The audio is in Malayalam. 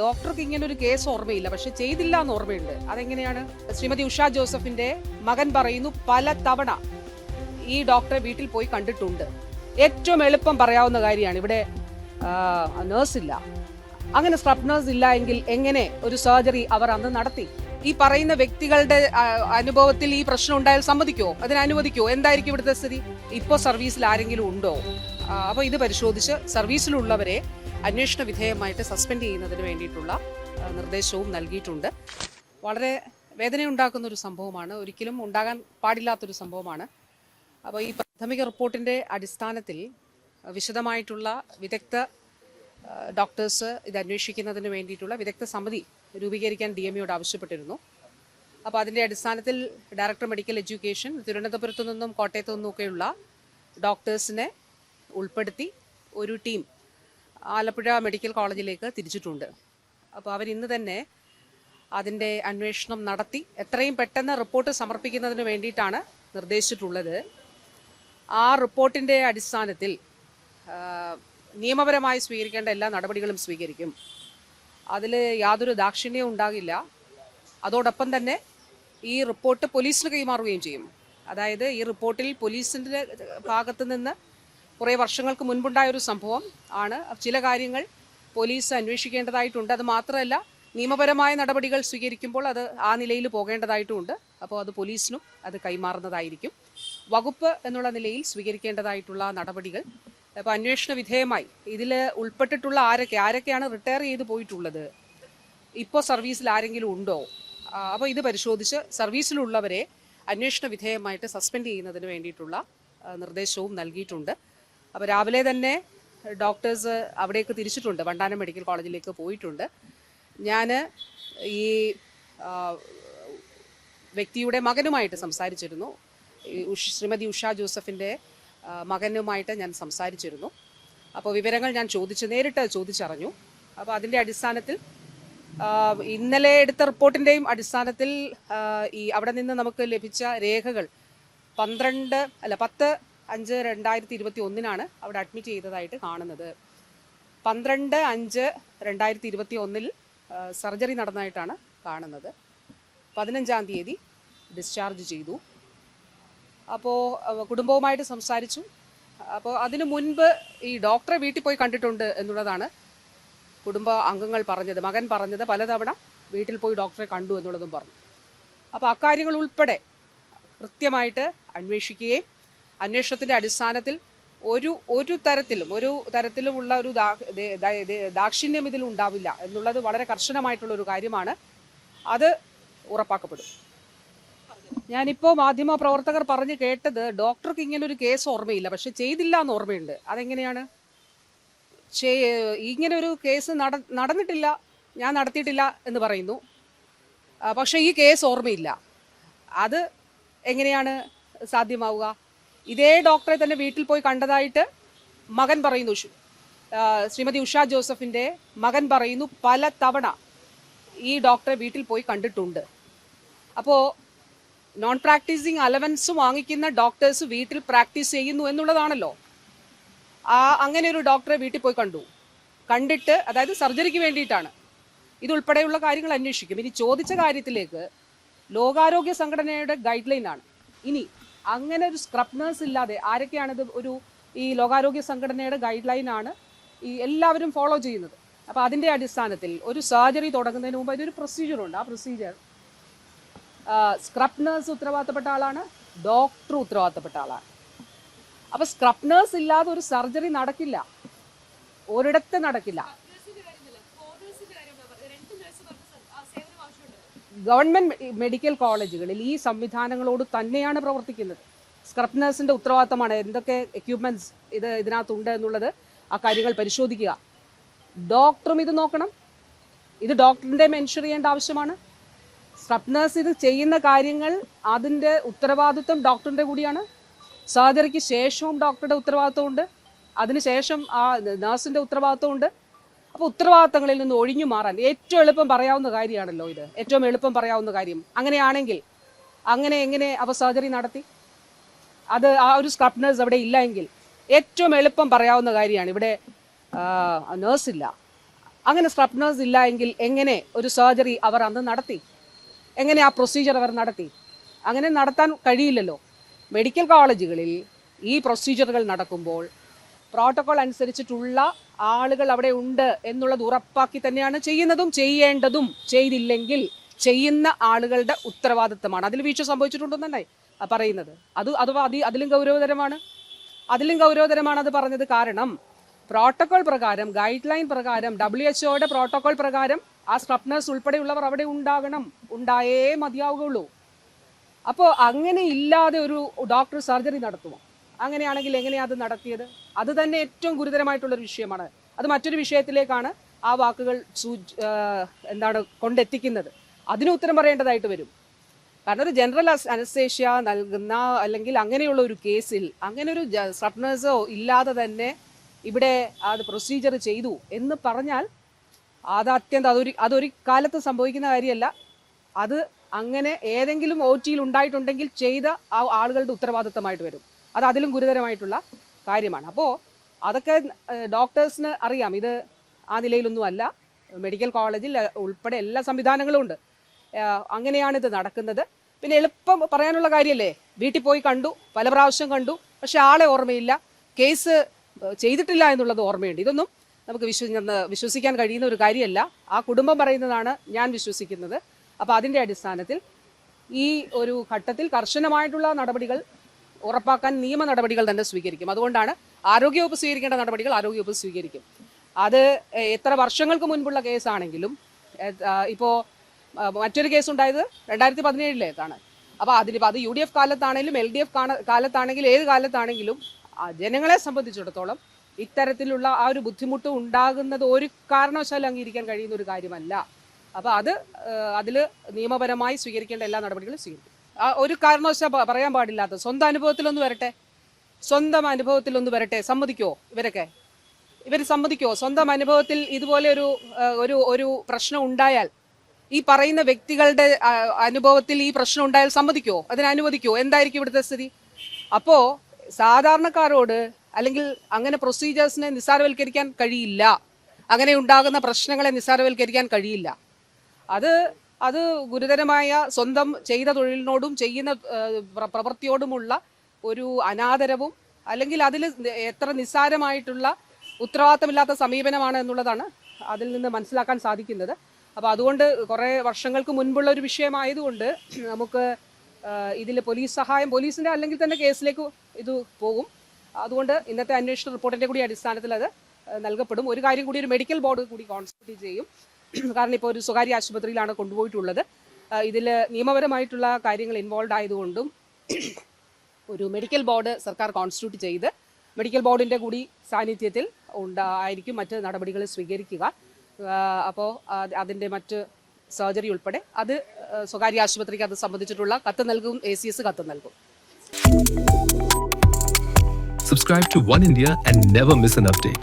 ഡോക്ടർക്ക് ഇങ്ങനെ ഒരു കേസ് ഓർമ്മയില്ല പക്ഷെ ചെയ്തില്ല എന്ന് ഓർമ്മയുണ്ട്. അതെങ്ങനെയാണ്? ശ്രീമതി ഉഷാ ജോസഫിന്റെ മകൻ പറയുന്നു പല തവണ ഈ ഡോക്ടറെ വീട്ടിൽ പോയി കണ്ടിട്ടുണ്ട്. ഏറ്റവും എളുപ്പം പറയാവുന്ന കാര്യമാണ് ഇവിടെ നേഴ്സ് ഇല്ല. അങ്ങനെ സ്ക്രബ് നേഴ്സ് ഇല്ല എങ്കിൽ എങ്ങനെ ഒരു സർജറി അവർ അന്ന് നടത്തി? ഈ പറയുന്ന വ്യക്തികളുടെ അനുഭവത്തിൽ ഈ പ്രശ്നം ഉണ്ടായാൽ സമ്മതിക്കോ അതിന് അനുവദിക്കോ എന്തായിരിക്കും ഇവിടുത്തെ സ്ഥിതി? ഇപ്പോൾ സർവീസിൽ ആരെങ്കിലും ഉണ്ടോ? അപ്പോൾ ഇത് പരിശോധിച്ച് സർവീസിലുള്ളവരെ അന്വേഷണ വിധേയമായിട്ട് സസ്പെൻഡ് ചെയ്യുന്നതിന് വേണ്ടിയിട്ടുള്ള നിർദ്ദേശവും നൽകിയിട്ടുണ്ട്. വളരെ വേദനയുണ്ടാക്കുന്ന ഒരു സംഭവമാണ്. ഒരിക്കലും ഉണ്ടാകാൻ പാടില്ലാത്തൊരു സംഭവമാണ്. അപ്പോൾ ഈ പ്രാഥമിക റിപ്പോർട്ടിന്റെ അടിസ്ഥാനത്തിൽ വിശദമായിട്ടുള്ള വിദഗ്ധ ഡോക്ടേഴ്സ് ഇത് അന്വേഷിക്കുന്നതിന് വേണ്ടിയിട്ടുള്ള വിദഗ്ധ സമിതി രൂപീകരിക്കാൻ ഡി എം ഇയോട് ആവശ്യപ്പെട്ടിരുന്നു. അപ്പോൾ അതിന്റെ അടിസ്ഥാനത്തിൽ ഡയറക്ടർ മെഡിക്കൽ എഡ്യൂക്കേഷൻ തിരുവനന്തപുരത്തു നിന്നും കോട്ടയത്തു നിന്നുമൊക്കെയുള്ള ഡോക്ടേഴ്സിനെ ഉൾപ്പെടുത്തി ഒരു ടീം ആലപ്പുഴ മെഡിക്കൽ കോളേജിലേക്ക് തിരിച്ചിട്ടുണ്ട്. അപ്പോൾ അവർ ഇന്ന് തന്നെ അതിന്റെ അന്വേഷണം നടത്തി എത്രയും പെട്ടെന്ന് റിപ്പോർട്ട് സമർപ്പിക്കുന്നതിന് വേണ്ടിയിട്ടാണ് നിർദ്ദേശിച്ചിട്ടുള്ളത്. ആ റിപ്പോർട്ടിന്റെ അടിസ്ഥാനത്തിൽ നിയമപരമായി സ്വീകരിക്കേണ്ട എല്ലാ നടപടികളും സ്വീകരിക്കും. അതിൽ യാതൊരു ദാക്ഷിണ്യവും ഉണ്ടാകില്ല. അതോടൊപ്പം തന്നെ ഈ റിപ്പോർട്ട് പോലീസിന് കൈമാറുകയും ചെയ്യും. അതായത് ഈ റിപ്പോർട്ടിൽ പോലീസിന്റെ ഭാഗത്ത് നിന്ന് കുറേ വർഷങ്ങൾക്ക് മുൻപുണ്ടായ ഒരു സംഭവം ആണ്. ചില കാര്യങ്ങൾ പോലീസ് അന്വേഷിക്കേണ്ടതായിട്ടുണ്ട്. അത് മാത്രമല്ല നിയമപരമായ നടപടികൾ സ്വീകരിക്കുമ്പോൾ അത് ആ നിലയിൽ പോകേണ്ടതായിട്ടുമുണ്ട് അപ്പോൾ അത് പോലീസിനും അത് കൈമാറുന്നതായിരിക്കും. വകുപ്പ് എന്നുള്ള നിലയിൽ സ്വീകരിക്കേണ്ടതായിട്ടുള്ള നടപടികൾ. അപ്പോൾ അന്വേഷണ വിധേയമായി ഇതിൽ ഉൾപ്പെട്ടിട്ടുള്ള ആരൊക്കെ ആരൊക്കെയാണ് റിട്ടയർ ചെയ്ത് പോയിട്ടുള്ളത്? ഇപ്പോൾ സർവീസിൽ ആരെങ്കിലും ഉണ്ടോ? അപ്പോൾ ഇത് പരിശോധിച്ച് സർവീസിലുള്ളവരെ അന്വേഷണ വിധേയമായിട്ട് സസ്പെൻഡ് ചെയ്യുന്നതിന് വേണ്ടിയിട്ടുള്ള നിർദ്ദേശവും നൽകിയിട്ടുണ്ട്. അപ്പോൾ രാവിലെ തന്നെ ഡോക്ടേഴ്സ് അവിടേക്ക് തിരിച്ചിട്ടുണ്ട്. വണ്ടാനം മെഡിക്കൽ കോളേജിലേക്ക് പോയിട്ടുണ്ട്. ഞാൻ ഈ വ്യക്തിയുടെ മകനുമായിട്ട് സംസാരിച്ചിരുന്നു. ശ്രീമതി ഉഷ ജോസഫിന്റെ മകനുമായിട്ട് ഞാൻ സംസാരിച്ചിരുന്നു. അപ്പോൾ വിവരങ്ങൾ ഞാൻ ചോദിച്ചു നേരിട്ട് ചോദിച്ചറിഞ്ഞു. അപ്പോൾ അതിന്റെ അടിസ്ഥാനത്തിൽ ഇന്നലെ എടുത്ത റിപ്പോർട്ടിന്റെയും അടിസ്ഥാനത്തിൽ ഈ അവിടെ നിന്ന് നമുക്ക് ലഭിച്ച രേഖകൾ പന്ത്രണ്ട് അല്ല പത്ത് അഞ്ച് രണ്ടായിരത്തി ഇരുപത്തി ഒന്നിനാണ് അവിടെ അഡ്മിറ്റ് ചെയ്തതായിട്ട് കാണുന്നത്. പന്ത്രണ്ട് അഞ്ച് രണ്ടായിരത്തി ഇരുപത്തി ഒന്നിൽ സർജറി നടന്നതായിട്ടാണ് കാണുന്നത്. പതിനഞ്ചാം തീയതി ഡിസ്ചാർജ് ചെയ്തു. അപ്പോൾ കുടുംബവുമായിട്ട് സംസാരിച്ചു. അപ്പോൾ അതിനു മുൻപ് ഈ ഡോക്ടറെ വീട്ടിൽ പോയി കണ്ടിട്ടുണ്ട് എന്നുള്ളതാണ് കുടുംബ അംഗങ്ങൾ പറഞ്ഞത് മകൻ പറഞ്ഞത് പലതവണ വീട്ടിൽ പോയി ഡോക്ടറെ കണ്ടു എന്നുള്ളതും പറഞ്ഞു. അപ്പോൾ അക്കാര്യങ്ങൾ ഉൾപ്പെടെ കൃത്യമായിട്ട് അന്വേഷിക്കുകയും അന്വേഷണത്തിന്റെ അടിസ്ഥാനത്തിൽ ഒരു ഒരു തരത്തിലും ഒരു തരത്തിലുമുള്ള ഒരു ദാക്ഷിണ്യം ഇതിൽ ഉണ്ടാവില്ല എന്നുള്ളത് വളരെ കർശനമായിട്ടുള്ള ഒരു കാര്യമാണ്. അത് ഉറപ്പാക്കപ്പെടും. ഞാനിപ്പോൾ മാധ്യമ പ്രവർത്തകർ പറഞ്ഞ് കേട്ടത് ഡോക്ടർക്ക് ഇങ്ങനെ ഒരു കേസ് ഓർമ്മയില്ല പക്ഷെ ചെയ്തില്ല എന്ന് ഓർമ്മയുണ്ട്. അതെങ്ങനെയാണ്? ഇങ്ങനെ ഒരു കേസ് നട നടന്നിട്ടില്ല ഞാൻ നടത്തിയിട്ടില്ല എന്ന് പറയുന്നു. പക്ഷേ ഈ കേസ് ഓർമ്മയില്ല. അത് എങ്ങനെയാണ് സാധ്യമാവുക? ഇതേ ഡോക്ടറെ തന്നെ വീട്ടിൽ പോയി കണ്ടതായിട്ട് മകൻ പറയുന്നു ശ്രീമതി ഉഷ ജോസഫിന്റെ മകൻ പറയുന്നു പല തവണ ഈ ഡോക്ടറെ വീട്ടിൽ പോയി കണ്ടിട്ടുണ്ട്. അപ്പോൾ നോൺ പ്രാക്ടീസിങ് അലവൻസ് വാങ്ങിക്കുന്ന ഡോക്ടേഴ്സ് വീട്ടിൽ പ്രാക്ടീസ് ചെയ്യുന്നു എന്നുള്ളതാണല്ലോ. ആ അങ്ങനെ ഒരു ഡോക്ടറെ വീട്ടിൽ പോയി കണ്ടു. കണ്ടിട്ട് അതായത് സർജറിക്ക് വേണ്ടിയിട്ടാണ്. ഇതുൾപ്പെടെയുള്ള കാര്യങ്ങൾ അന്വേഷിക്കും. ഇനി ചോദിച്ച കാര്യത്തിലേക്ക് ലോകാരോഗ്യ സംഘടനയുടെ ഗൈഡ് ആണ്. ഇനി അങ്ങനെ ഒരു സ്ക്രബ് നേഴ്സ് ഇല്ലാതെ ആരൊക്കെയാണിത് ഒരു ഈ ലോകാരോഗ്യ സംഘടനയുടെ ഗൈഡ് ലൈൻ ആണ് ഈ എല്ലാവരും ഫോളോ ചെയ്യുന്നത്. അപ്പോൾ അതിന്റെ അടിസ്ഥാനത്തിൽ ഒരു സർജറി തുടങ്ങുന്നതിന് മുമ്പ് അതിനൊരു പ്രൊസീജിയറുണ്ട് ആ പ്രൊസീജിയർ സ്ക്രബ് നേഴ്സ് ഉത്തരവാദിത്തപ്പെട്ട ആളാണ് ഡോക്ടർ ഉത്തരവാദിത്തപ്പെട്ട ആളാണ്. അപ്പോൾ സ്ക്രബ് നേഴ്സ് ഇല്ലാതെ ഒരു സർജറി നടക്കില്ല. ഒരിടത്ത് നടക്കില്ല. ഗവൺമെന്റ് മെഡിക്കൽ കോളേജുകളിൽ ഈ സംവിധാനങ്ങളോട് തന്നെയാണ് പ്രവർത്തിക്കുന്നത്. സ്ക്രബ് നേഴ്സിന്റെ ഉത്തരവാദിത്തമാണ് എന്തൊക്കെ എക്യുപ്മെന്റ്സ് ഇത് ഇതിനകത്തുണ്ട് എന്നുള്ളത് ആ കാര്യങ്ങൾ പരിശോധിക്കുക. ഡോക്ടറും ഇത് നോക്കണം. ഇത് ഡോക്ടറിന്റെ മെൻഷർ ചെയ്യേണ്ട ആവശ്യമാണ്. സ്ക്രബ് നേഴ്സ് ഇത് ചെയ്യുന്ന കാര്യങ്ങൾ അതിന്റെ ഉത്തരവാദിത്വം ഡോക്ടറിന്റെ കൂടിയാണ്. സർജറിക്ക് ശേഷവും ഡോക്ടറുടെ ഉത്തരവാദിത്വമുണ്ട്. അതിനുശേഷം ആ നഴ്സിന്റെ ഉത്തരവാദിത്വമുണ്ട്. അപ്പോൾ ഉത്തരവാദിത്തങ്ങളിൽ നിന്ന് ഒഴിഞ്ഞു മാറാൻ ഏറ്റവും എളുപ്പം പറയാവുന്ന കാര്യമാണല്ലോ ഇത്. ഏറ്റവും എളുപ്പം പറയാവുന്ന കാര്യം. അങ്ങനെയാണെങ്കിൽ അങ്ങനെ എങ്ങനെ അവ സർജറി നടത്തി? അത് ആ ഒരു സ്ക്രബ് നേഴ്സ് അവിടെ ഇല്ല എങ്കിൽ ഏറ്റവും എളുപ്പം പറയാവുന്ന കാര്യമാണ്. ഇവിടെ നേഴ്സില്ല അങ്ങനെ സ്ട്രപ്നേഴ്സ് ഇല്ല എങ്കിൽ എങ്ങനെ ഒരു സർജറി അവർ അന്ന് നടത്തി? എങ്ങനെ ആ പ്രൊസീജിയർ അവർ നടത്തി? അങ്ങനെ നടത്താൻ കഴിയില്ലല്ലോ. മെഡിക്കൽ കോളേജുകളിൽ ഈ പ്രൊസീജിയറുകൾ നടക്കുമ്പോൾ പ്രോട്ടോകോൾ അനുസരിച്ചിട്ടുള്ള ആളുകൾ അവിടെ ഉണ്ട് എന്നുള്ളത് ഉറപ്പാക്കി തന്നെയാണ് ചെയ്യുന്നതും ചെയ്യേണ്ടതും ചെയ്തില്ലെങ്കിൽ ചെയ്യുന്ന ആളുകളുടെ ഉത്തരവാദിത്തമാണ് അതിൽ വീഴ്ച സംഭവിച്ചിട്ടുണ്ടെന്നല്ലേ പറയുന്നത്. അത് അഥവാ അതി അതിലും ഗൗരവതരമാണ്. അതിലും ഗൗരവതരമാണ് അത് പറഞ്ഞത് കാരണം പ്രോട്ടോകോൾ പ്രകാരം ഗൈഡ് ലൈൻ പ്രകാരം ഡബ്ല്യു എച്ച് ഒയുടെ പ്രോട്ടോകോൾ പ്രകാരം ആ സ്ട്രപ്നേഴ്സ് ഉൾപ്പെടെയുള്ളവർ അവിടെ ഉണ്ടാകണം. ഉണ്ടായേ മതിയാവുകയുള്ളൂ. അപ്പോൾ അങ്ങനെ ഇല്ലാതെ ഒരു ഡോക്ടർ സർജറി നടത്തുമോ? അങ്ങനെയാണെങ്കിൽ എങ്ങനെയാണ് അത് നടത്തിയത്? അത് തന്നെ ഏറ്റവും ഗുരുതരമായിട്ടുള്ളൊരു വിഷയമാണ്. അത് മറ്റൊരു വിഷയത്തിലേക്കാണ് ആ വാക്കുകൾ എന്താണ് കൊണ്ടെത്തിക്കുന്നത്. അതിന് ഉത്തരം പറയേണ്ടതായിട്ട് വരും. കാരണം ഒരു ജനറൽ അനസ്തേഷ്യ നൽകുന്ന അല്ലെങ്കിൽ അങ്ങനെയുള്ള ഒരു കേസിൽ അങ്ങനെ ഒരു സ്ട്രപ്നേഴ്സോ ഇല്ലാതെ തന്നെ ഇവിടെ അത് പ്രൊസീജിയർ ചെയ്തു എന്ന് പറഞ്ഞാൽ അത് അത്യന്തം അതൊരു അതൊരു കാലത്ത് സംഭവിക്കുന്ന കാര്യമല്ല. അത് അങ്ങനെ ഏതെങ്കിലും ഒ ടിയിൽ ഉണ്ടായിട്ടുണ്ടെങ്കിൽ ചെയ്ത ആ ആളുകളുടെ ഉത്തരവാദിത്തമായിട്ട് വരും. അത് അതിലും ഗുരുതരമായിട്ടുള്ള കാര്യമാണ്. അപ്പോൾ അതൊക്കെ ഡോക്ടേഴ്സിന് അറിയാം. ഇത് ആ നിലയിലൊന്നുമല്ല. മെഡിക്കൽ കോളേജിൽ ഉൾപ്പെടെ എല്ലാ സംവിധാനങ്ങളും ഉണ്ട്. അങ്ങനെയാണ് ഇത് നടക്കുന്നത്. പിന്നെ എളുപ്പം പറയാനുള്ള കാര്യമല്ലേ വീട്ടിൽ പോയി കണ്ടു പല പ്രാവശ്യം കണ്ടു. പക്ഷെ ആളെ ഓർമ്മയില്ല. കേസ് ചെയ്തിട്ടില്ല എന്നുള്ളത് ഓർമ്മയുണ്ട്. ഇതൊന്നും നമുക്ക് വിശ്വ വിശ്വസിക്കാൻ കഴിയുന്ന ഒരു കാര്യമല്ല. ആ കുടുംബം പറയുന്നതാണ് ഞാൻ വിശ്വസിക്കുന്നത്. അപ്പോൾ അതിന്റെ അടിസ്ഥാനത്തിൽ ഈ ഒരു ഘട്ടത്തിൽ കർശനമായിട്ടുള്ള നടപടികൾ ഉറപ്പാക്കാൻ നിയമ നടപടികൾ തന്നെ സ്വീകരിക്കും. അതുകൊണ്ടാണ് ആരോഗ്യവകുപ്പ് സ്വീകരിക്കേണ്ട നടപടികൾ ആരോഗ്യവകുപ്പ് സ്വീകരിക്കും. അത് എത്ര വർഷങ്ങൾക്ക് മുൻപുള്ള കേസാണെങ്കിലും ഇപ്പോൾ മറ്റൊരു കേസ് ഉണ്ടായത് രണ്ടായിരത്തി പതിനേഴിലേക്കാണ് അപ്പോൾ അതിനിപ്പോൾ അത് യു ഡി എഫ് കാലത്താണെങ്കിലും എൽ ഡി എഫ് കാലത്താണെങ്കിലും ഏത് കാലത്താണെങ്കിലും ജനങ്ങളെ സംബന്ധിച്ചിടത്തോളം ഇത്തരത്തിലുള്ള ആ ഒരു ബുദ്ധിമുട്ട് ഉണ്ടാകുന്നത് ഒരു കാരണവശാലും അംഗീകരിക്കാൻ കഴിയുന്ന ഒരു കാര്യമല്ല. അപ്പോൾ അത് അതിൽ നിയമപരമായി സ്വീകരിക്കേണ്ട എല്ലാ നടപടികളും സ്വീകരിക്കും. ഒരു കാരണവശാ പറയാൻ പാടില്ലാത്ത. സ്വന്തം അനുഭവത്തിലൊന്ന് വരട്ടെ. സ്വന്തം അനുഭവത്തിലൊന്ന് വരട്ടെ. സമ്മതിക്കുമോ ഇവരൊക്കെ? ഇവർ സമ്മതിക്കുമോ സ്വന്തം അനുഭവത്തിൽ ഇതുപോലെ ഒരു ഒരു ഒരു പ്രശ്നം ഉണ്ടായാൽ ഈ പറയുന്ന വ്യക്തികളുടെ അനുഭവത്തിൽ ഈ പ്രശ്നം ഉണ്ടായാൽ സമ്മതിക്കുമോ അതിന് അനുവദിക്കുമോ എന്തായിരിക്കും ഇവിടുത്തെ സ്ഥിതി? അപ്പോൾ സാധാരണക്കാരോട് അല്ലെങ്കിൽ അങ്ങനെ പ്രൊസീജിയേഴ്സിനെ നിസ്സാരവൽക്കരിക്കാൻ കഴിയില്ല. അങ്ങനെ ഉണ്ടാകുന്ന പ്രശ്നങ്ങളെ നിസ്സാരവൽക്കരിക്കാൻ കഴിയില്ല. അത് അത് ഗുരുതരമായ സ്വന്തം ചെയ്ത തൊഴിലിനോടും ചെയ്യുന്ന പ്രവൃത്തിയോടുമുള്ള ഒരു അനാദരവും അല്ലെങ്കിൽ അതിൽ എത്ര നിസ്സാരമായിട്ടുള്ള ഉത്തരവാദിത്തമില്ലാത്ത സമീപനമാണ് എന്നുള്ളതാണ് അതിൽ നിന്ന് മനസ്സിലാക്കാൻ സാധിക്കുന്നത്. അപ്പോൾ അതുകൊണ്ട് കുറേ വർഷങ്ങൾക്ക് മുൻപുള്ള ഒരു വിഷയമായതുകൊണ്ട് നമുക്ക് ഇതിൽ പോലീസ് സഹായം പോലീസിന്റെ അല്ലെങ്കിൽ തന്നെ കേസിലേക്ക് ഇത് പോകും. അതുകൊണ്ട് ഇന്നത്തെ അന്വേഷണ റിപ്പോർട്ടിന്റെ കൂടി അടിസ്ഥാനത്തിൽ അത് നൽകപ്പെടും. ഒരു കാര്യം കൂടി ഒരു മെഡിക്കൽ ബോർഡ് കൂടി കോൺസ്റ്റിറ്റ്യൂട്ട് ചെയ്യും. കാരണം ഇപ്പോൾ ഒരു സ്വകാര്യ ആശുപത്രിയിലാണ് കൊണ്ടുപോയിട്ടുള്ളത്. ഇതിൽ നിയമപരമായിട്ടുള്ള കാര്യങ്ങൾ ഇൻവോൾവ് ആയതുകൊണ്ടും ഒരു മെഡിക്കൽ ബോർഡ് സർക്കാർ കോൺസ്റ്റിറ്റ്യൂട്ട് ചെയ്ത് മെഡിക്കൽ ബോർഡിന്റെ കൂടി സാന്നിധ്യത്തിൽ ഉണ്ടായിരിക്കും മറ്റ് നടപടികൾ സ്വീകരിക്കുക. അപ്പോൾ അതിന്റെ മറ്റ് സർജറി ഉൾപ്പെടെ അത് സ്വകാര്യ ആശുപത്രിക്ക് അത് സംബന്ധിച്ചിട്ടുള്ള കത്ത് നൽകും എ സി എസ് കത്ത് നൽകും. Subscribe to One India and never miss an update.